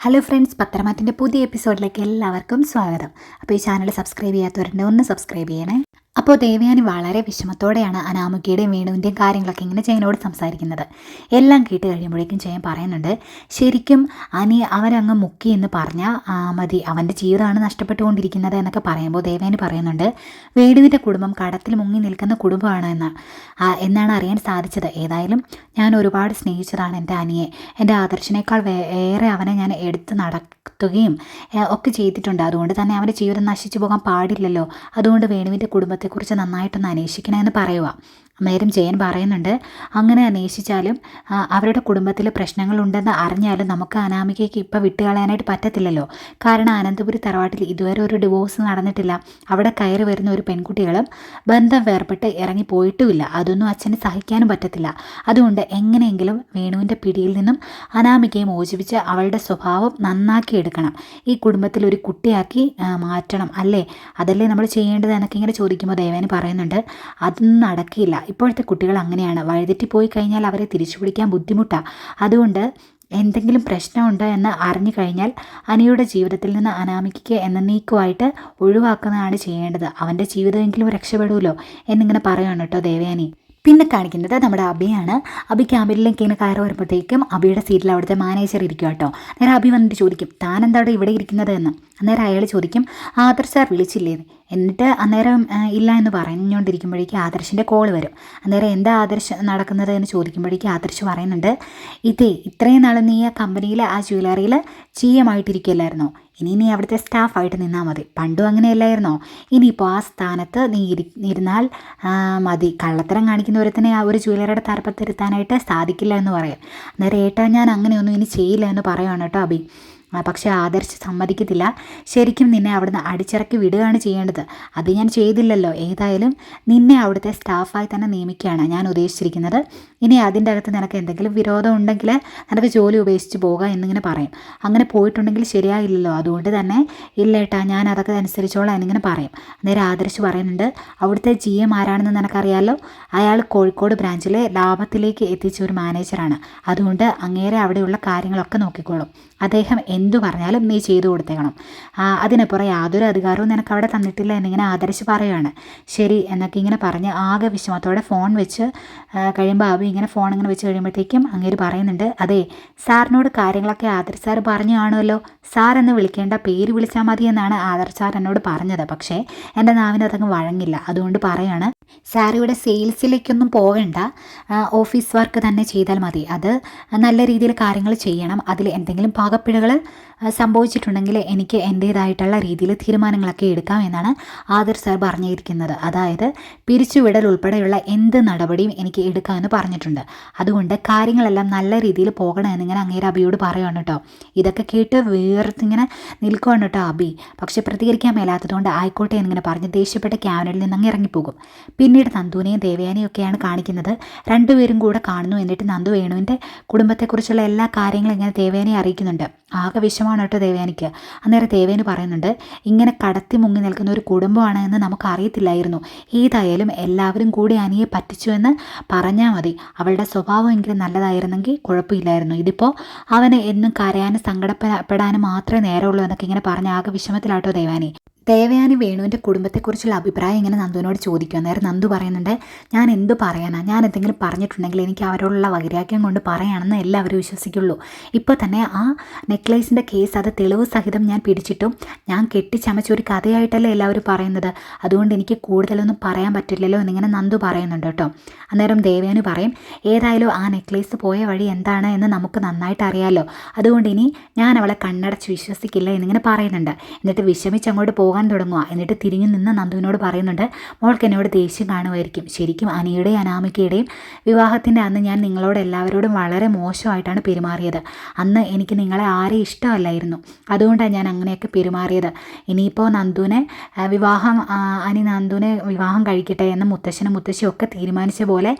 Hello friends പത്രമാറ്റിന്റെ പുതിയ എപ്പിസോഡിലേക്ക് എല്ലാവർക്കും സ്വാഗതം. അപ്പോൾ ഈ ചാനൽ സബ്സ്ക്രൈബ് ചെയ്യാത്തവരുണ്ട് ഒന്ന് സബ്സ്ക്രൈബ് ചെയ്യണേ. അപ്പോൾ ദേവയാനി വളരെ വിഷമത്തോടെയാണ് അനാമികയുടെയും വേണുവിന്റെയും കാര്യങ്ങളൊക്കെ ഇങ്ങനെ ജയനോട് സംസാരിക്കുന്നത്. എല്ലാം കേട്ട് കഴിയുമ്പോഴേക്കും ജയൻ പറയുന്നുണ്ട് ശരിക്കും അനി അവരങ്ങ് മുക്കി എന്ന് പറഞ്ഞാൽ മതി. അവന്റെ ജീവിതമാണ് നഷ്ടപ്പെട്ടുകൊണ്ടിരിക്കുന്നത് എന്നൊക്കെ പറയുമ്പോൾ ദേവയാനി പറയുന്നുണ്ട് വേണുവിന്റെ കുടുംബം കടത്തിൽ മുങ്ങി നിൽക്കുന്ന കുടുംബമാണ് എന്ന്. എന്നാണ് അറിയാൻ സാധിച്ചത്. ഏതായാലും ഞാൻ ഒരുപാട് സ്നേഹിച്ചതാണ് എന്റെ അനിയെ. എന്റെ ആദർശിനേക്കാൾ ഏറെ അവനെ ഞാൻ എടുത്ത് നടത്തുകയും ഒക്കെ ചെയ്തിട്ടുണ്ട്. അതുകൊണ്ട് തന്നെ അവന്റെ ജീവിതം നശിച്ചു പോകാൻ പാടില്ലല്ലോ. അതുകൊണ്ട് വേണുവിന്റെ കുടുംബത്തെക്കുറിച്ച് നന്നായിട്ടൊന്ന് അന്വേഷിക്കണമെന്ന് പറയുക നേരം ജയൻ പറയുന്നുണ്ട് അങ്ങനെ അന്വേഷിച്ചാലും അവരുടെ കുടുംബത്തിൽ പ്രശ്നങ്ങളുണ്ടെന്ന് അറിഞ്ഞാലും നമുക്ക് അനാമികയ്ക്ക് ഇപ്പം വിട്ടുകളയാനായിട്ട് പറ്റത്തില്ലല്ലോ. കാരണം അനന്തപുരി തറവാട്ടിൽ ഇതുവരെ ഒരു ഡിവോഴ്സ് നടന്നിട്ടില്ല. അവിടെ കയറി വരുന്ന ഒരു പെൺകുട്ടികളും ബന്ധം വേർപെട്ട് ഇറങ്ങി പോയിട്ടുമില്ല. അതൊന്നും അച്ഛന് സഹിക്കാനും പറ്റത്തില്ല. അതുകൊണ്ട് എങ്ങനെയെങ്കിലും വേണുവിന്റെ പിടിയിൽ നിന്നും അനാമികയെ മോചിപ്പിച്ച് അവളുടെ സ്വഭാവം നന്നാക്കി എടുക്കണം. ഈ കുടുംബത്തിൽ ഒരു കുട്ടിയാക്കി മാറ്റണം അല്ലേ? അതല്ലേ നമ്മൾ ചെയ്യേണ്ടത്? എന്നൊക്കെ ഇങ്ങനെ ചോദിക്കുമ്പോൾ ദേവേന് പറയുന്നുണ്ട് അതൊന്നും നടക്കില്ല. ഇപ്പോഴത്തെ കുട്ടികൾ അങ്ങനെയാണ്. വഴിതെറ്റി പോയി കഴിഞ്ഞാൽ അവരെ തിരിച്ചു പിടിക്കാൻ ബുദ്ധിമുട്ടാണ് അതുകൊണ്ട് എന്തെങ്കിലും പ്രശ്നമുണ്ടോ എന്ന് അറിഞ്ഞു കഴിഞ്ഞാൽ അനിയുടെ ജീവിതത്തിൽ നിന്ന് അനാമികയ്ക്ക് എന്നേക്കുമായിട്ട് ഒഴിവാക്കുന്നതാണ് ചെയ്യേണ്ടത്. അവന്റെ ജീവിതമെങ്കിലും രക്ഷപ്പെടുമല്ലോ എന്നിങ്ങനെ പറയുകയാണ് കേട്ടോ ദേവയാനി. പിന്നെ കാണിക്കുന്നത് നമ്മുടെ അബിയാണ്. അബി ക്യാബിനിലേക്ക് ഇങ്ങനെ കയറി വരുമ്പോഴത്തേക്കും അബിയുടെ സീറ്റിൽ അവിടുത്തെ മാനേജർ ഇരിക്കും കേട്ടോ. നേരെ അബി വന്നിട്ട് ചോദിക്കും താൻ എന്താണ് ഇവിടെ ഇരിക്കുന്നത്? എന്ന്. അന്നേരം അയാൾ ചോദിക്കും ആദർ സാർ വിളിച്ചില്ലേ? എന്ന്. എന്നിട്ട് അന്നേരം ഇല്ല എന്ന് പറഞ്ഞുകൊണ്ടിരിക്കുമ്പോഴേക്കും ആദർശിന്റെ കോൾ വരും. അന്നേരം എന്താ ആദർശ് നടക്കുന്നത് എന്ന് ചോദിക്കുമ്പോഴേക്കും ആദർശ് പറയുന്നുണ്ട് ഇതേ ഇത്രയും നാൾ നീ ആ കമ്പനിയിൽ ആ ജ്വല്ലറിയിൽ ചീയമായിട്ടിരിക്കുകയല്ലായിരുന്നോ ഇനി നീ അവിടുത്തെ സ്റ്റാഫായിട്ട് നിന്നാൽ മതി. പണ്ടും അങ്ങനെയല്ലായിരുന്നോ? ഇനിയിപ്പോൾ ആ സ്ഥാനത്ത് നീ ഇരി ഇരുന്നാൽ മതി. കള്ളത്തരം കാണിക്കുന്നവരെ തന്നെ ആ ഒരു ജ്വല്ലറിയുടെ തറപ്പത്തിരുത്താനായിട്ട് സാധിക്കില്ല എന്ന് പറയാം. അന്നേരം ഏട്ടാ ഞാൻ അങ്ങനെയൊന്നും ഇനി ചെയ്യില്ല എന്ന് പറയുവാണ് കേട്ടോ അബി പക്ഷേ ആദർശ് സമ്മതിക്കത്തില്ല. ശരിക്കും നിന്നെ അവിടുന്ന് അടിച്ചിറക്കി വിടുകയാണ് ചെയ്യേണ്ടത്. അത് ഞാൻ ചെയ്തില്ലല്ലോ. ഏതായാലും നിന്നെ അവിടുത്തെ സ്റ്റാഫായി തന്നെ നിയമിക്കുകയാണ് ഞാൻ ഉദ്ദേശിച്ചിരിക്കുന്നത്. ഇനി അതിന്റെ അകത്ത് നിനക്ക് എന്തെങ്കിലും വിരോധം ഉണ്ടെങ്കിൽ നിനക്ക് ജോലി ഉപേക്ഷിച്ച് പോകുക എന്നിങ്ങനെ പറയും. അങ്ങനെ പോയിട്ടുണ്ടെങ്കിൽ ശരിയായില്ലല്ലോ. അതുകൊണ്ട് തന്നെ ഇല്ല ഏട്ടാ ഞാൻ അതൊക്കെ അനുസരിച്ചോളാം എന്നിങ്ങനെ പറയും. അന്നേരം ആദർശ് പറയുന്നുണ്ട് അവിടുത്തെ ജി എം ആരാണെന്ന് നിനക്കറിയാലോ? അയാൾ കോഴിക്കോട് ബ്രാഞ്ചിലെ ലാഭത്തിലേക്ക് എത്തിച്ച ഒരു മാനേജറാണ്. അതുകൊണ്ട് അങ്ങേരെ അവിടെയുള്ള കാര്യങ്ങളൊക്കെ നോക്കിക്കോളും. അദ്ദേഹം എന്തു പറഞ്ഞാലും നീ ചെയ്തു കൊടുത്തേക്കണം. അതിനപ്പുറം യാതൊരു അധികാരവും നിനക്ക് അവിടെ തന്നിട്ടില്ല എന്നിങ്ങനെ ആദരിച്ച് പറയുകയാണ് ശരി എന്നൊക്കെ ഇങ്ങനെ പറഞ്ഞ് ആകെ വിഷമത്തോടെ ഫോൺ വെച്ച് കഴിയുമ്പോൾ അവ ഇങ്ങനെ ഫോൺ ഇങ്ങനെ വെച്ച് കഴിയുമ്പോഴത്തേക്കും അങ്ങേര് പറയുന്നുണ്ട് അതെ സാറിനോട് കാര്യങ്ങളൊക്കെ ആദർ സാർ പറഞ്ഞു കാണുമല്ലോ. സാർ എന്ന് വിളിക്കേണ്ട പേര് വിളിച്ചാൽ മതി എന്നാണ് ആദർ സാർ എന്നോട് പറഞ്ഞത്. പക്ഷേ എന്റെ നാവിനതങ്ങ് വഴങ്ങില്ല. അതുകൊണ്ട് പറയാണ് ഇവിടെ സെയിൽസിലേക്കൊന്നും പോകണ്ട. ഓഫീസ് വർക്ക് തന്നെ ചെയ്താൽ മതി. അത് നല്ല രീതിയിൽ കാര്യങ്ങൾ ചെയ്യണം. അതിൽ എന്തെങ്കിലും പാകപ്പിഴകൾ സംഭവിച്ചിട്ടുണ്ടെങ്കിൽ എനിക്ക് എന്റേതായിട്ടുള്ള രീതിയിൽ തീരുമാനങ്ങളൊക്കെ എടുക്കാം എന്നാണ് ആദർ സാർ പറഞ്ഞിരിക്കുന്നത്. അതായത് പിരിച്ചുവിടൽ ഉൾപ്പെടെയുള്ള എന്ത് നടപടിയും എനിക്ക് എടുക്കാമെന്ന് പറഞ്ഞിട്ടുണ്ട്. അതുകൊണ്ട് കാര്യങ്ങളെല്ലാം നല്ല രീതിയിൽ പോകണം എന്നിങ്ങനെ അങ്ങേര അബിയോട് പറയുകയാണ് കേട്ടോ. ഇതൊക്കെ കേട്ട് വേർത്തിങ്ങനെ നിൽക്കുകയാണ് കേട്ടോ അബി. പക്ഷെ പ്രതികരിക്കാൻ മേലാത്തതുകൊണ്ട് ആയിക്കോട്ടെ എന്നിങ്ങനെ പറഞ്ഞ് ദേഷ്യപ്പെട്ട ക്യാബിനിൽ നിന്ന് അങ്ങ് ഇറങ്ങിപ്പോകും. പിന്നീട് നന്ദുവിനെയും ദേവയാനെയും ഒക്കെയാണ് കാണിക്കുന്നത്. രണ്ടുപേരും കൂടെ കാണുന്നു എന്നിട്ട് നന്ദു വേണുവിന്റെ കുടുംബത്തെക്കുറിച്ചുള്ള എല്ലാ കാര്യങ്ങളും ഇങ്ങനെ ദേവയാനെ അറിയിക്കുന്നുണ്ട്. ആകെ വിഷമാണ് കേട്ടോ ദേവയാനിക്ക് അന്നേരം ദേവേന് പറയുന്നുണ്ട് ഇങ്ങനെ കടത്തി മുങ്ങി നിൽക്കുന്ന ഒരു കുടുംബമാണ് എന്ന് നമുക്ക് അറിയത്തില്ലായിരുന്നു ഏതായാലും എല്ലാവരും കൂടി അനിയെ പറ്റിച്ചു എന്ന് പറഞ്ഞാൽ മതി. അവളുടെ സ്വഭാവം എങ്കിലും നല്ലതായിരുന്നെങ്കിൽ കുഴപ്പമില്ലായിരുന്നു. ഇതിപ്പോൾ അവനെ എന്നും കരയാനും സങ്കടപ്പെടാനും മാത്രമേ നേരമുള്ളൂ എന്നൊക്കെ ഇങ്ങനെ പറഞ്ഞ ആകെ വിഷമത്തിലാട്ടോ ദേവാനി. ദേവയാനി വേണുവിന്റെ കുടുംബത്തെക്കുറിച്ചുള്ള അഭിപ്രായം ഇങ്ങനെ നന്ദുവിനോട് ചോദിക്കുക നേരം നന്ദു പറയുന്നുണ്ട് ഞാൻ എന്ത് പറയാനാണ് ഞാൻ എന്തെങ്കിലും പറഞ്ഞിട്ടുണ്ടെങ്കിൽ എനിക്ക് അവരോടുള്ള വൈരാഗ്യം കൊണ്ട് പറയാണെന്ന് എല്ലാവരും വിശ്വസിക്കുള്ളൂ. ഇപ്പോൾ തന്നെ ആ നെക്ലേസിന്റെ കേസ് അത് തെളിവ് സഹിതം ഞാൻ പിടിച്ചിട്ടും ഞാൻ കെട്ടിച്ചമച്ച ഒരു കഥയായിട്ടല്ലേ എല്ലാവരും പറയുന്നത്. അതുകൊണ്ട് എനിക്ക് കൂടുതലൊന്നും പറയാൻ പറ്റില്ലല്ലോ എന്നിങ്ങനെ നന്ദു പറയുന്നുണ്ട് കേട്ടോ. അന്നേരം ദേവയാനി പറയും ഏതായാലും ആ നെക്ലേസ് പോയ വഴി എന്താണ് എന്ന് നമുക്ക് നന്നായിട്ട് അറിയാമല്ലോ അതുകൊണ്ട് ഇനി ഞാൻ അവളെ കണ്ണടച്ച് വിശ്വസിക്കില്ല എന്നിങ്ങനെ പറയുന്നുണ്ട്. എന്നിട്ട് വിഷമിച്ച് അങ്ങോട്ട് പോകാൻ തുടങ്ങുക. എന്നിട്ട് തിരിഞ്ഞു നിന്ന് നന്ദുവിനോട് പറയുന്നുണ്ട് മോൾക്ക് എന്നോട് ദേഷ്യം കാണുമായിരിക്കും. ശരിക്കും അനിയുടെയും അനാമിക്കയുടെയും വിവാഹത്തിന്റെ അന്ന് ഞാൻ നിങ്ങളോട് എല്ലാവരോടും വളരെ മോശമായിട്ടാണ് പെരുമാറിയത്. അന്ന് എനിക്ക് നിങ്ങളെ ആരെയും ഇഷ്ടമല്ലായിരുന്നു. അതുകൊണ്ടാണ് ഞാൻ അങ്ങനെയൊക്കെ പെരുമാറിയത്. ഇനിയിപ്പോൾ നന്ദുവിനെ വിവാഹം അനി നന്ദുവിനെ വിവാഹം കഴിക്കട്ടെ എന്ന് മുത്തശ്ശനും മുത്തശ്ശിയും ഒക്കെ തീരുമാനിച്ച പോലെ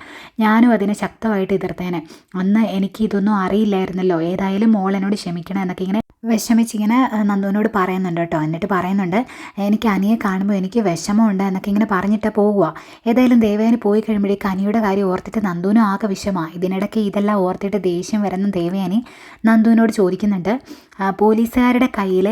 ഞാനും അതിനെ ശക്തമായിട്ട് എതിർത്തേനെ. അന്ന് എനിക്ക് ഇതൊന്നും അറിയില്ലായിരുന്നല്ലോ. ഏതായാലും മോൾ എന്നോട് ക്ഷമിക്കണം എന്നൊക്കെ ഇങ്ങനെ വിഷമിച്ചിങ്ങനെ നന്ദുവിനോട് പറയുന്നുണ്ട് കേട്ടോ. എന്നിട്ട് പറയുന്നുണ്ട് എനിക്ക് അനിയെ കാണുമ്പോൾ എനിക്ക് വിഷമമുണ്ട് എന്നൊക്കെ ഇങ്ങനെ പറഞ്ഞിട്ട് പോവുക. ഏതായാലും ദേവേന് പോയി കഴിയുമ്പോഴേക്ക് അനിയുടെ കാര്യം ഓർത്തിട്ട് നന്ദുവിനും ആകെ വിഷമമാണ് ഇതിനിടയ്ക്ക് ഇതെല്ലാം ഓർത്തിട്ട് ദേഷ്യം വരുന്ന ദേവയാനി നന്ദുവിനോട് ചോദിക്കുന്നുണ്ട് പോലീസുകാരുടെ കയ്യിൽ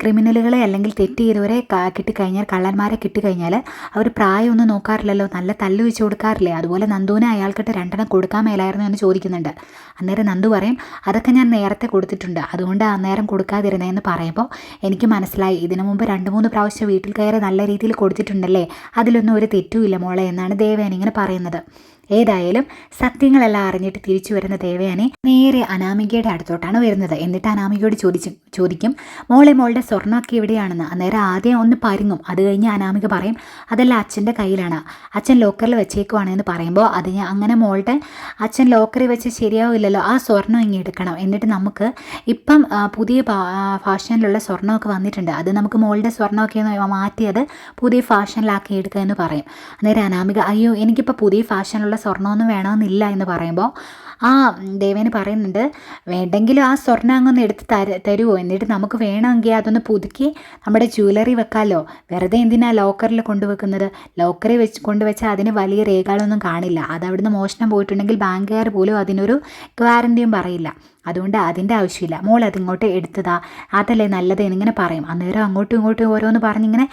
ക്രിമിനലുകളെ അല്ലെങ്കിൽ തെറ്റ് ചെയ്തവരെ കിട്ടിക്കഴിഞ്ഞാൽ കള്ളന്മാരെ കിട്ടിക്കഴിഞ്ഞാൽ അവർ പ്രായമൊന്നും നോക്കാറില്ലല്ലോ നല്ല തല്ല് വെച്ച് കൊടുക്കാറില്ലേ? അതുപോലെ നന്ദുവിനെ അയാൾക്കിട്ട് രണ്ടെണ്ണം കൊടുക്കാൻ മേലായിരുന്നു എന്ന് ചോദിക്കുന്നുണ്ട്. അന്നേരം നന്ദു പറയും അതൊക്കെ ഞാൻ നേരത്തെ കൊടുത്തിട്ടുണ്ട് അതുകൊണ്ട് അന്നേരം കൊടുക്കാതിരുന്നതെന്ന് പറയുമ്പോൾ എനിക്ക് മനസ്സിലായി ഇതിനു മുമ്പ് രണ്ട് മൂന്ന് പ്രാവശ്യം വീട്ടിൽ കയറി നല്ല രീതിയിൽ കൊടുത്തിട്ടുണ്ടല്ലേ? അതിലൊന്നും ഒരു തെറ്റുമില്ല മോളെ എന്നാണ് ദേവേന ഇങ്ങനെ പറയുന്നത്. ഏതായാലും സത്യങ്ങളെല്ലാം അറിഞ്ഞിട്ട് തിരിച്ചു വരുന്ന ദേവയാനി നേരെ അനാമികയുടെ അടുത്തോട്ടാണ് വരുന്നത്. എന്നിട്ട് അനാമികയോട് ചോദിച്ചു ചോദിക്കും മോളെ മോളുടെ സ്വർണമൊക്കെ എവിടെയാണെന്ന്? അന്നേരം ആദ്യം ഒന്ന് പരുങ്ങും. അത് കഴിഞ്ഞ് അനാമിക പറയും അതെല്ലാം അച്ഛന്റെ കയ്യിലാണ്. അച്ഛൻ ലോക്കറിൽ വെച്ചേക്കുവാണെന്ന് പറയുമ്പോൾ അത് അങ്ങനെ മോളുടെ അച്ഛൻ ലോക്കറിൽ വെച്ച് ശരിയാവില്ലല്ലോ. ആ സ്വർണം ഇങ്ങനെ എടുക്കണം. എന്നിട്ട് നമുക്ക് ഇപ്പം പുതിയ ഫാഷനിലുള്ള സ്വർണമൊക്കെ വന്നിട്ടുണ്ട്. അത് നമുക്ക് മോളുടെ സ്വർണമൊക്കെ മാറ്റിയത് പുതിയ ഫാഷനിലാക്കി എടുക്കുക എന്ന് പറയും. അന്നേരം അനാമിക അയ്യോ എനിക്കിപ്പോൾ പുതിയ ഫാഷനിലുള്ള സ്വർണമൊന്നും വേണമെന്നില്ല എന്ന് പറയുമ്പോൾ ആ ദേവേന് പറയുന്നുണ്ട് വേണ്ടെങ്കിലും ആ സ്വർണം അങ്ങൊന്ന് എടുത്ത് തര തരുമോ എന്നിട്ട് നമുക്ക് വേണമെങ്കിൽ അതൊന്ന് പുതുക്കി നമ്മുടെ ജ്വല്ലറി വെക്കാമല്ലോ വെറുതെ എന്തിനാ ലോക്കറിൽ കൊണ്ടുവെക്കുന്നത്? ലോക്കറിൽ വെച്ച് കൊണ്ടുവച്ചാൽ അതിന് വലിയ രേഖകളൊന്നും കാണില്ല. അത് അവിടുന്ന് മോഷണം പോയിട്ടുണ്ടെങ്കിൽ ബാങ്കുകാർ പോലും അതിനൊരു ഗ്വാരന്റിയും പറയില്ല. അതുകൊണ്ട് അതിന്റെ ആവശ്യമില്ല. മോൾ അതിങ്ങോട്ട് എടുത്തതാ. അതല്ലേ നല്ലത് എന്നിങ്ങനെ പറയും. അന്നേരം അങ്ങോട്ടും ഇങ്ങോട്ടും ഓരോന്ന് പറഞ്ഞിങ്ങനെ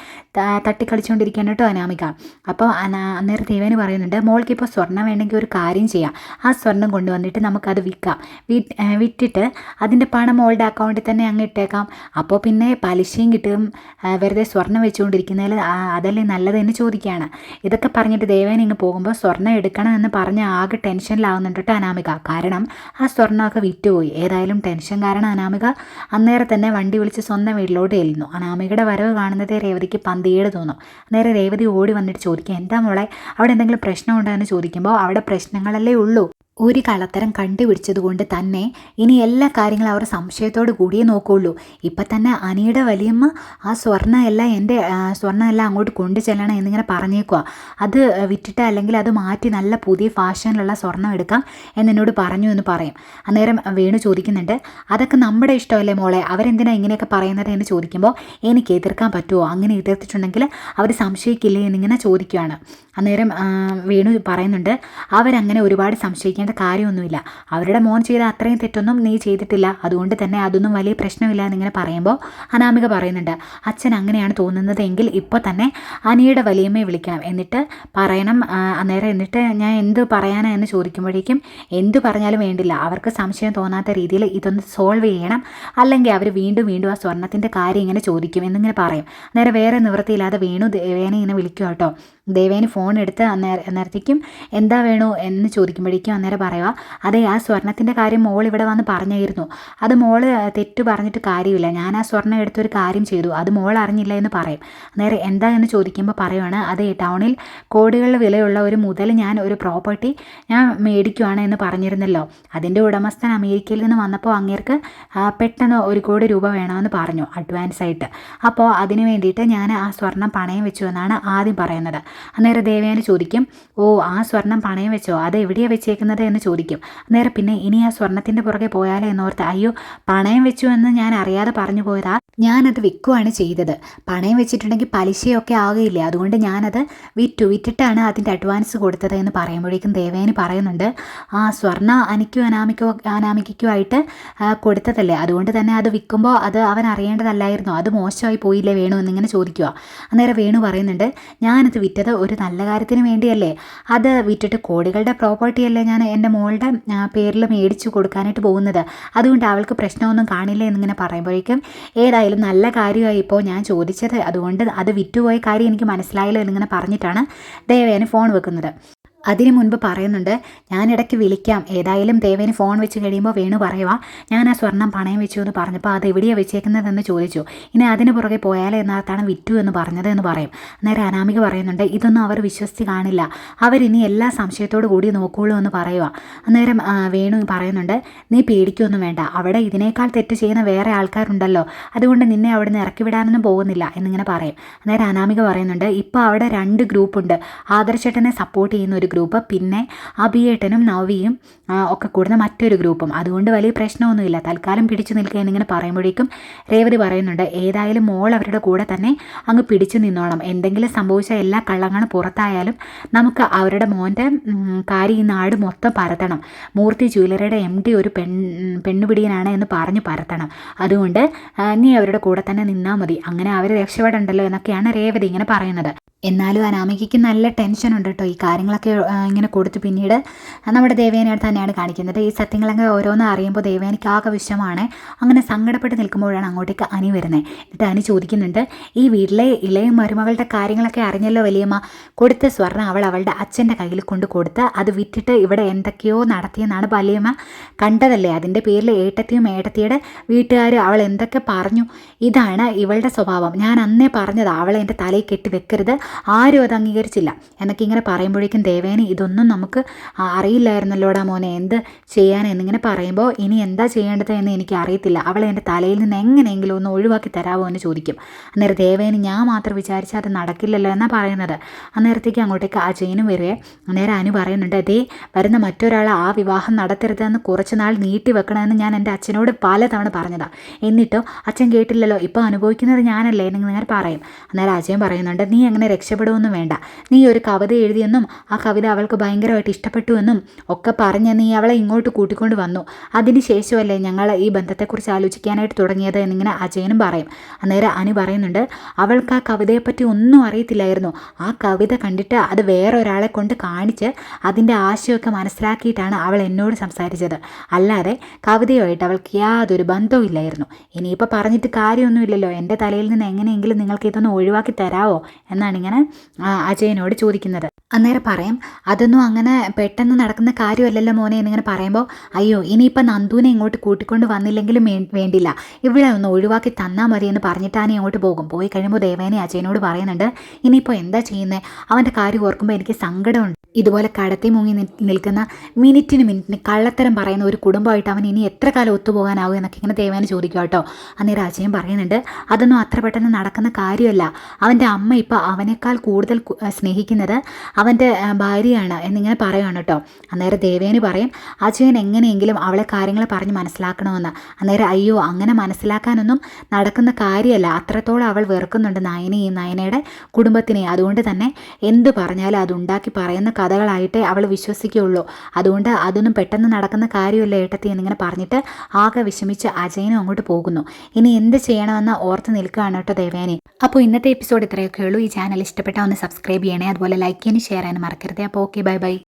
തട്ടിക്കളിച്ചുകൊണ്ടിരിക്കാൻ കേട്ടോ അനാമിക. അപ്പോൾ അനാ അന്നേരം ദേവന് പറയുന്നുണ്ട് മോൾക്ക് ഇപ്പോൾ സ്വർണം വേണമെങ്കിൽ ഒരു കാര്യം ചെയ്യാം. ആ സ്വർണം കൊണ്ടുവന്നിട്ട് നമുക്കത് വിൽക്കാം. വിറ്റിട്ട് അതിന്റെ പണം മോളുടെ അക്കൗണ്ടിൽ തന്നെ അങ്ങ് ഇട്ടേക്കാം. അപ്പോൾ പിന്നെ പലിശയും കിട്ടും. വെറുതെ സ്വർണം വെച്ചുകൊണ്ടിരിക്കുന്നതിൽ അതല്ലേ നല്ലത് എന്ന് ചോദിക്കുകയാണ്. ഇതൊക്കെ പറഞ്ഞിട്ട് ദേവേന ഇങ്ങ് പോകുമ്പോൾ സ്വർണം എടുക്കണം എന്ന് പറഞ്ഞ് ആകെ ടെൻഷനിലാവുന്നുണ്ട് കേട്ടോ അനാമിക. കാരണം ആ സ്വർണമൊക്കെ വിറ്റുപോയി ഏതായാലും ടെൻഷൻ കാരണം അനാമിക അന്നേരം തന്നെ വണ്ടി വിളിച്ച് സ്വന്തം വീട്ടിലോട്ട് ചെല്ലുന്നു. അനാമികയുടെ വരവ് കാണുന്നത് രേവതിക്ക് പന്തിയേട് തോന്നും. അന്നേരം രേവതി ഓടി വന്നിട്ട് ചോദിക്കും എന്താ മോളെ അവിടെ എന്തെങ്കിലും പ്രശ്നമുണ്ടോ? എന്ന് ചോദിക്കുമ്പോൾ അവിടെ പ്രശ്നങ്ങളല്ലേ ഉള്ളൂ. ഒരു കള്ളത്തരം കണ്ടുപിടിച്ചതുകൊണ്ട് തന്നെ ഇനി എല്ലാ കാര്യങ്ങളും അവർ സംശയത്തോട് കൂടിയേ നോക്കുകയുള്ളൂ ഇപ്പം തന്നെ അനിയുടെ വലിയമ്മ ആ സ്വർണമെല്ലാം എന്റെ സ്വർണമെല്ലാം എല്ലാം അങ്ങോട്ട് കൊണ്ടു ചെല്ലണം എന്നിങ്ങനെ പറഞ്ഞേക്കുക അത് വിറ്റിട്ട് അല്ലെങ്കിൽ അത് മാറ്റി നല്ല പുതിയ ഫാഷനിലുള്ള സ്വർണം എടുക്കാം എന്നെന്നോട് പറഞ്ഞു എന്ന് പറയും. അന്നേരം വേണു ചോദിക്കുന്നുണ്ട് അതൊക്കെ നമ്മുടെ ഇഷ്ടമല്ലേ മോളെ? അവരെന്തിനാ ഇങ്ങനെയൊക്കെ പറയുന്നത്? എന്ന് ചോദിക്കുമ്പോൾ എനിക്ക് എതിർക്കാൻ പറ്റുമോ അങ്ങനെ എതിർത്തിട്ടുണ്ടെങ്കിൽ അവർ സംശയിക്കില്ലേ? എന്നിങ്ങനെ ചോദിക്കുകയാണ് അന്നേരം വേണു പറയുന്നുണ്ട് അവരങ്ങനെ ഒരുപാട് സംശയിക്കേണ്ട കാര്യമൊന്നുമില്ല. അവരുടെ മോൻ ചെയ്ത അത്രയും തെറ്റൊന്നും നീ ചെയ്തിട്ടില്ല. അതുകൊണ്ട് തന്നെ അതൊന്നും വലിയ പ്രശ്നമില്ല എന്നിങ്ങനെ പറയുമ്പോൾ അനാമിക പറയുന്നുണ്ട് അച്ഛൻ അങ്ങനെയാണ് തോന്നുന്നത് എങ്കിൽ ഇപ്പോൾ തന്നെ അനിയുടെ വലിയമ്മയെ വിളിക്കാം എന്നിട്ട് പറയണം അന്നേരം എന്നിട്ട് ഞാൻ എന്ത് പറയാനാ എന്ന് ചോദിക്കുമ്പോഴേക്കും എന്ത് പറഞ്ഞാലും വേണ്ടില്ല. അവർക്ക് സംശയം തോന്നാത്ത രീതിയിൽ ഇതൊന്ന് സോൾവ് ചെയ്യണം. അല്ലെങ്കിൽ അവർ വീണ്ടും വീണ്ടും ആ സ്വർണത്തിന്റെ കാര്യം ഇങ്ങനെ ചോദിക്കും എന്നിങ്ങനെ പറയും. അന്നേരം വേറെ നിവൃത്തിയില്ലാതെ വേണു ദേവേനെ ഇങ്ങനെ വിളിക്കുക കേട്ടോ. ദേവേന് ഫോൺ എടുത്ത് അന്നേരം അന്നേരത്തേക്കും എന്താ വേണു? എന്ന് ചോദിക്കുമ്പോഴേക്കും അന്നേരം പറയുക അതെ ആ സ്വർണത്തിന്റെ കാര്യം മോൾ ഇവിടെ വന്ന് പറഞ്ഞായിരുന്നു. അത് മോൾ തെറ്റു പറഞ്ഞിട്ട് കാര്യമില്ല. ഞാൻ ആ സ്വർണം എടുത്തൊരു കാര്യം ചെയ്തു. അത് മോൾ അറിഞ്ഞില്ല എന്ന് പറയും. നേരെ എന്താ എന്ന് ചോദിക്കുമ്പോൾ പറയുവാണ് അതെ ടൗണിൽ കോടികളുടെ വിലയുള്ള ഒരു മുതൽ ഞാൻ ഒരു പ്രോപ്പർട്ടി ഞാൻ മേടിക്കുവാണ് എന്ന് പറഞ്ഞിരുന്നല്ലോ. അതിന്റെ ഉടമസ്ഥൻ അമേരിക്കയിൽ നിന്ന് വന്നപ്പോൾ അങ്ങേർക്ക് പെട്ടെന്ന് ഒരു കോടി രൂപ വേണമെന്ന് പറഞ്ഞു അഡ്വാൻസ് ആയിട്ട്. അപ്പോൾ അതിന് വേണ്ടിയിട്ട് ഞാൻ ആ സ്വർണം പണയം വെച്ചു എന്നാണ് ആദ്യം പറയുന്നത്. അന്നേരം ദേവയാനി ചോദിക്കും ഓ ആ സ്വർണം പണയം വെച്ചോ? അത് എവിടെയാണ് വെച്ചേക്കുന്നത്? എന്ന് ചോദിക്കും. അന്നേരം പിന്നെ ഇനി ആ സ്വർണത്തിന്റെ പുറകെ പോയാലോ എന്നോർത്ത് അയ്യോ പണയം വെച്ചു എന്ന് ഞാൻ അറിയാതെ പറഞ്ഞു പോയതാ. ഞാനത് വിൽക്കുവാണ് ചെയ്തത്. പണയം വെച്ചിട്ടുണ്ടെങ്കിൽ പലിശയൊക്കെ ആകുകയില്ലേ അതുകൊണ്ട് ഞാനത് വിറ്റു. വിറ്റിട്ടാണ് അതിന്റെ അഡ്വാൻസ് കൊടുത്തത് എന്ന് പറയുമ്പോഴേക്കും ദേവേനി പറയുന്നുണ്ട് ആ സ്വർണ അനിക്കും അനാമിക്കോ അനാമിക്കോ ആ, കൊടുത്തതല്ലേ. അതുകൊണ്ട് തന്നെ അത് വിൽക്കുമ്പോൾ അത് അവൻ അറിയേണ്ടതല്ലായിരുന്നു? അത് മോശമായി പോയില്ലേ വേണു എന്നിങ്ങനെ ചോദിക്കുക അന്നേരം വേണു പറയുന്നുണ്ട് ഞാനത് വിറ്റത് ഒരു നല്ല കാര്യത്തിന് വേണ്ടിയല്ലേ. അത് വിറ്റിട്ട് കോടികളുടെ പ്രോപ്പർട്ടിയല്ലേ ഞാൻ എന്റെ മോളുടെ പേരിൽ മേടിച്ചു കൊടുക്കാനായിട്ട് പോകുന്നത്. അതുകൊണ്ട് അവൾക്ക് പ്രശ്നമൊന്നും കാണില്ല എന്നിങ്ങനെ പറയുമ്പോഴേക്കും ഏതായാലും നല്ല കാര്യമായി ഇപ്പോൾ ഞാൻ ചോദിച്ചത്. അതുകൊണ്ട് അത് വിറ്റുപോയ കാര്യം എനിക്ക് മനസ്സിലായില്ല എന്നിങ്ങനെ പറഞ്ഞിട്ടാണ് ദയവേന ഫോൺ വെക്കുന്നത്. അതിനു മുൻപ് പറയുന്നുണ്ട് ഞാൻ ഇടയ്ക്ക് വിളിക്കാം. ഏതായാലും ദേവേന് ഫോൺ വെച്ച് കഴിയുമ്പോൾ വേണു പറയുക ഞാൻ ആ സ്വർണം പണയം വെച്ചു എന്ന് പറഞ്ഞപ്പോൾ അത് എവിടെയാണ് വെച്ചേക്കുന്നതെന്ന് ചോദിച്ചു. ഇനി അതിന് പുറകെ പോയാൽ എന്നർത്താണ് വിറ്റു എന്ന് പറഞ്ഞത് എന്ന് പറയും. അന്നേരം അനാമിക പറയുന്നുണ്ട് ഇതൊന്നും അവർ വിശ്വസിച്ച് കാണില്ല. അവരിനി എല്ലാ സംശയത്തോടു കൂടി നോക്കുള്ളൂ എന്ന് പറയുക അന്നേരം വേണു പറയുന്നുണ്ട് നീ പേടിക്കൊന്നും വേണ്ട. അവിടെ ഇതിനേക്കാൾ തെറ്റ് ചെയ്യുന്ന വേറെ ആൾക്കാരുണ്ടല്ലോ. അതുകൊണ്ട് നിന്നെ അവിടെ നിന്ന് ഇറക്കി വിടാനൊന്നും പോകുന്നില്ല എന്നിങ്ങനെ പറയും. അന്നേരം അനാമിക പറയുന്നുണ്ട് ഇപ്പോൾ അവിടെ രണ്ട് ഗ്രൂപ്പുണ്ട്. ആദർശേട്ടനെ സപ്പോർട്ട് ചെയ്യുന്ന ഒരു ഗ്രൂപ്പ് പിന്നെ അഭിയേട്ടനും നവിയും ഒക്കെ കൂടുന്ന മറ്റൊരു ഗ്രൂപ്പും. അതുകൊണ്ട് വലിയ പ്രശ്നമൊന്നുമില്ല. തൽക്കാലം പിടിച്ചു നിൽക്കുക എന്നിങ്ങനെ പറയുമ്പോഴേക്കും രേവതി പറയുന്നുണ്ട് ഏതായാലും മോൾ അവരുടെ കൂടെ തന്നെ അങ്ങ് പിടിച്ചു നിന്നോണം. എന്തെങ്കിലും സംഭവിച്ച എല്ലാ കള്ളങ്ങളും പുറത്തായാലും നമുക്ക് അവരുടെ മോന്റെ കാര്യം ഈ നാട് മൊത്തം പരത്തണം. മൂർത്തി ജ്വല്ലറിയുടെ എം ഡി ഒരു പെൺ പെണ്ണുപിടിയനാണ് എന്ന് പറഞ്ഞു പരത്തണം. അതുകൊണ്ട് നീ അവരുടെ കൂടെ തന്നെ നിന്നാൽ മതി. അങ്ങനെ അവർ രക്ഷപ്പെടണ്ടല്ലോ എന്നൊക്കെയാണ് രേവതി ഇങ്ങനെ പറയുന്നത്. എന്നാലും അനാമികയ്ക്ക് നല്ല ടെൻഷൻ ഉണ്ട് കേട്ടോ ഈ കാര്യങ്ങളൊക്കെ ഇങ്ങനെ കൊടുത്ത്. പിന്നീട് നമ്മുടെ ദേവേനയുടെ തന്നെയാണ് കാണിക്കുന്നത്. ഈ സത്യങ്ങളൊക്കെ ഓരോന്ന് അറിയുമ്പോൾ ദേവേനയ്ക്ക് ആകെ വിഷമാണ്. അങ്ങനെ സങ്കടപ്പെട്ട് നിൽക്കുമ്പോഴാണ് അങ്ങോട്ടേക്ക് അനി വരുന്നത്. എന്നിട്ട് അനി ചോദിക്കുന്നുണ്ട് ഈ വീട്ടിലെ ഇളയ മരുമകളുടെ കാര്യങ്ങളൊക്കെ അറിഞ്ഞല്ലോ വലിയമ്മ? കൊടുത്ത സ്വർണം അവൾ അവളുടെ അച്ഛന്റെ കയ്യിൽ കൊണ്ട് കൊടുത്ത് അത് വിറ്റിട്ട് ഇവിടെ എന്തൊക്കെയോ നടത്തിയെന്നാണ് വലിയമ്മ കണ്ടതല്ലേ? അതിന്റെ പേരിൽ ഏട്ടത്തിയും ഏട്ടത്തിയുടെ വീട്ടുകാർ അവൾ എന്തൊക്കെ പറഞ്ഞു? ഇതാണ് ഇവളുടെ സ്വഭാവം. ഞാൻ അന്നേ പറഞ്ഞത് അവളെ എന്റെ തലയിൽ കെട്ടി വെക്കരുത്. ആരും അത് അംഗീകരിച്ചില്ല. എന്നൊക്കെ ഇങ്ങനെ പറയുമ്പോഴേക്കും ദേവേനി ഇതൊന്നും നമുക്ക് അറിയില്ലായിരുന്നല്ലോടാ മോനെ. എന്ത് ചെയ്യാൻ എന്നിങ്ങനെ പറയുമ്പോൾ ഇനി എന്താ ചെയ്യേണ്ടത് എന്ന് എനിക്ക് അറിയത്തില്ല അവളെ എന്റെ തലയിൽ നിന്ന് എങ്ങനെയെങ്കിലും ഒന്ന് ഒഴിവാക്കി തരാമോ എന്ന് ചോദിക്കും. അന്നേരം ദേവേന് ഞാൻ മാത്രം വിചാരിച്ചാൽ അത് നടക്കില്ലല്ലോ എന്നാണ് പറയുന്നത്. അന്നേരത്തേക്ക് അങ്ങോട്ടേക്ക് അജയനും വരികയെ അന്നേരം അനു പറയുന്നുണ്ട് അതേ വരുന്ന മറ്റൊരാൾ ആ വിവാഹം നടത്തരുതെന്ന് കുറച്ച് നാൾ നീട്ടി വെക്കണമെന്ന് ഞാൻ എന്റെ അച്ഛനോട് പലതവണ പറഞ്ഞതാണ് എന്നിട്ടോ അച്ഛൻ കേട്ടില്ലല്ലോ. ഇപ്പോൾ അനുഭവിക്കുന്നത് ഞാനല്ലേ? എന്ന് ഇങ്ങനെ പറയും. അന്നേരം അജയൻ പറയുന്നുണ്ട് നീ അങ്ങനെ രക്ഷപ്പെടുമെന്നും വേണ്ട. നീ ഒരു കവിത എഴുതിയെന്നും ആ കവിത അവൾക്ക് ഭയങ്കരമായിട്ട് ഇഷ്ടപ്പെട്ടു എന്നും ഒക്കെ പറഞ്ഞ് നീ അവളെ ഇങ്ങോട്ട് കൂട്ടിക്കൊണ്ട് വന്നു. അതിന് ശേഷമല്ലേ ഞങ്ങൾ ഈ ബന്ധത്തെക്കുറിച്ച് ആലോചിക്കാനായിട്ട് തുടങ്ങിയത് എന്നിങ്ങനെ അജയനും പറയും. അന്നേരം അനു പറയുന്നുണ്ട് അവൾക്ക് ആ കവിതയെപ്പറ്റി ഒന്നും അറിയത്തില്ലായിരുന്നു. ആ കവിത കണ്ടിട്ട് അത് വേറെ ഒരാളെ കൊണ്ട് കാണിച്ച് അതിന്റെ ആശയമൊക്കെ മനസ്സിലാക്കിയിട്ടാണ് അവൾ എന്നോട് സംസാരിച്ചത്. അല്ലാതെ കവിതയുമായിട്ട് അവൾക്ക് യാതൊരു ബന്ധവും ഇല്ലായിരുന്നു. ഇനിയിപ്പോൾ പറഞ്ഞിട്ട് കാര്യമൊന്നുമില്ലല്ലോ. എന്റെ തലയിൽ നിന്ന് എങ്ങനെയെങ്കിലും നിങ്ങൾക്ക് ഇതൊന്ന് ഒഴിവാക്കി തരാമോ എന്നാണ് ഇങ്ങനെ അജയനോട് ചോദിക്കുന്നത്. അന്നേരം പറയും അതൊന്നും അങ്ങനെ പെട്ടെന്ന് നടക്കുന്ന കാര്യമല്ലല്ലോ മോനെ എന്നിങ്ങനെ പറയുമ്പോൾ അയ്യോ ഇനിയിപ്പോൾ നന്ദുവിനെ ഇങ്ങോട്ട് കൂട്ടിക്കൊണ്ട് വന്നില്ലെങ്കിലും വേണ്ടില്ല. ഇവിടെ ഒന്ന് ഒഴിവാക്കി തന്നാൽ മതി എന്ന് പറഞ്ഞിട്ടാണ് അങ്ങോട്ട് പോകും. പോയി കഴിയുമ്പോൾ ദേവേനെ അജയനോട് പറയുന്നുണ്ട് ഇനിയിപ്പോൾ എന്താ ചെയ്യുന്നത് അവന്റെ കാര്യം ഓർക്കുമ്പോൾ എനിക്ക് സങ്കടമുണ്ട്. ഇതുപോലെ കടത്തി മുങ്ങി നിൽക്കുന്ന മിനിറ്റിന് മിനിറ്റിന് കള്ളത്തരം പറയുന്ന ഒരു കുടുംബമായിട്ട് അവൻ ഇനി എത്ര കാലം ഒത്തുപോകാനാവും എന്നൊക്കെ ഇങ്ങനെ ദേവേനെ ചോദിക്കുക കേട്ടോ അന്നേരം അജയൻ പറയുന്നുണ്ട് അതൊന്നും അത്ര പെട്ടെന്ന് നടക്കുന്ന കാര്യമല്ല. അവന്റെ അമ്മ ഇപ്പോൾ അവനേക്കാൾ കൂടുതൽ സ്നേഹിക്കുന്നത് അവന്റെ ആ, ഭാര്യയാണ് എന്നിങ്ങനെ പറയുകയാണ് കേട്ടോ അന്നേരം ദേവേന് പറയും അജയൻ എങ്ങനെയെങ്കിലും അവളെ കാര്യങ്ങൾ പറഞ്ഞ് മനസ്സിലാക്കണമെന്ന്. അന്നേരം അയ്യോ അങ്ങനെ മനസ്സിലാക്കാനൊന്നും നടക്കുന്ന കാര്യമല്ല. അത്രത്തോളം അവൾ വെറുക്കുന്നുണ്ട് നയനെയും നയനയുടെ കുടുംബത്തിനെ അതുകൊണ്ട് തന്നെ എന്ത് പറഞ്ഞാലും അത് ഉണ്ടാക്കി പറയുന്ന കഥകളായിട്ടേ അവൾ വിശ്വസിക്കുകയുള്ളൂ. അതുകൊണ്ട് അതൊന്നും പെട്ടെന്ന് നടക്കുന്ന കാര്യമല്ല ഏട്ടത്തി എന്നിങ്ങനെ പറഞ്ഞിട്ട് ആകെ വിഷമിച്ച് അജയനും അങ്ങോട്ട് പോകുന്നു. ഇനി എന്ത് ചെയ്യണമെന്ന് ഓർത്ത് നിൽക്കുകയാണ് കേട്ടോ ദേവേനെ. അപ്പോൾ ഇന്നത്തെ എപ്പിസോഡ് ഇത്രയൊക്കെ ഉള്ളൂ. ഈ ചാനൽ ഇഷ്ടപ്പെട്ടാൽ ഒന്ന് സബ്സ്ക്രൈബ് ചെയ്യണേ. അതുപോലെ ലൈക്ക് ചെയ്യാനും ഷെയർ ചെയ്യാനും മറക്കരുത്. അപ്പോൾ ഓക്കെ ബൈ ബൈ